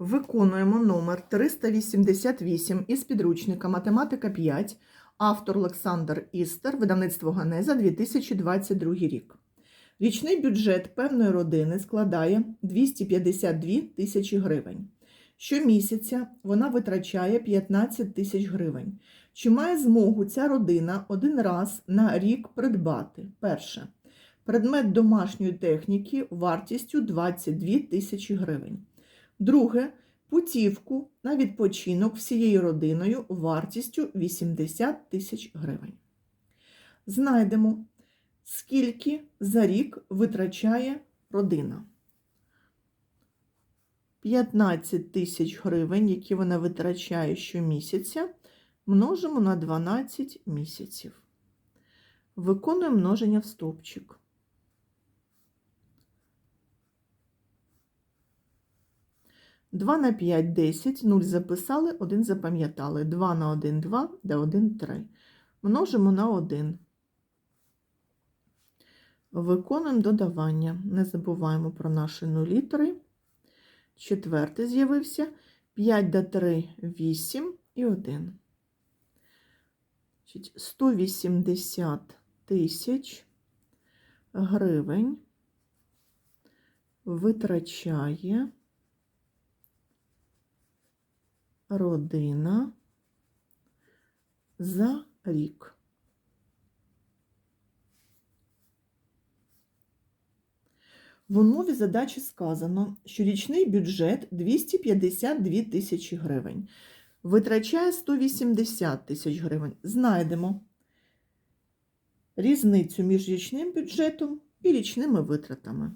Виконуємо номер 388 із підручника Математика 5, автор Олександр Істер, видавництво Ганеза 2022 рік. Річний бюджет певної родини складає 252 тисячі гривень. Щомісяця вона витрачає 15 тисяч гривень. Чи має змогу ця родина один раз на рік придбати? Перше. Предмет домашньої техніки вартістю 22 тисячі гривень. Друге путівку на відпочинок всією родиною вартістю 80 тисяч гривень. Знайдемо, скільки за рік витрачає родина. 15 тисяч гривень, які вона витрачає щомісяця, множимо на 12 місяців. Виконуємо множення в стовпчик. 2 на 5 – 10, 0 записали, 1 запам'ятали. 2 на 1 – 2, да 1 – 3. Множимо на 1. Виконуємо додавання. Не забуваємо про наші нулі 3. Четвертий з'явився. 5 до 3 – 8 і 1. 180 тисяч гривень витрачає родина за рік. В умові задачі сказано, що річний бюджет 252 тисячі гривень. Витрачає 180 тисяч гривень. Знайдемо різницю між річним бюджетом і річними витратами.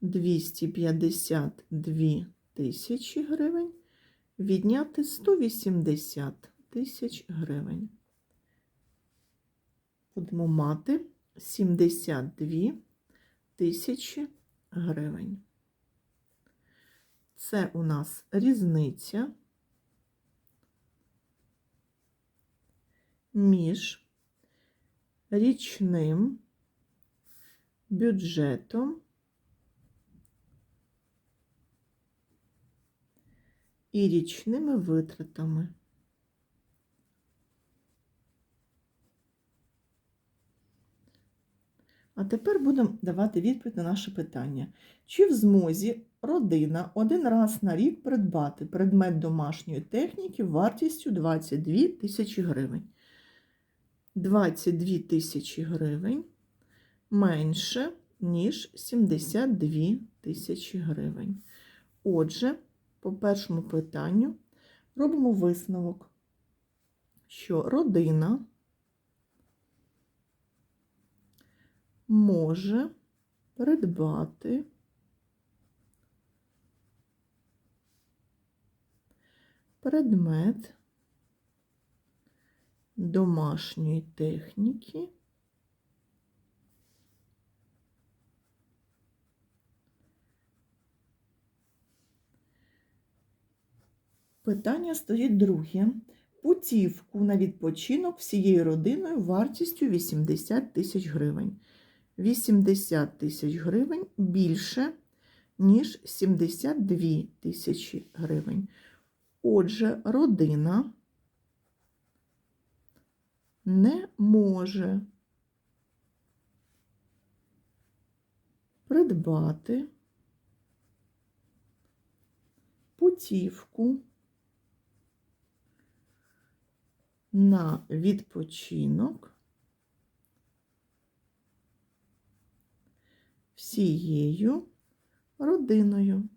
252 тисячі гривень відняти 180 тисяч гривень. Будемо мати 72 тисячі гривень. Це у нас різниця між річним бюджетом і річними витратами. А тепер будемо давати відповідь на наше питання. Чи в змозі родина один раз на рік придбати предмет домашньої техніки вартістю 22 тисячі гривень? 22 тисячі гривень менше, ніж 72 тисячі гривень. Отже, по першому питанню робимо висновок, що родина може придбати предмет домашньої техніки Питання стоїть друге. Путівку на відпочинок всією родиною вартістю 80 тисяч гривень. 80 тисяч гривень більше, ніж 72 тисячі гривень. Отже, родина не може придбати путівку на відпочинок всією родиною.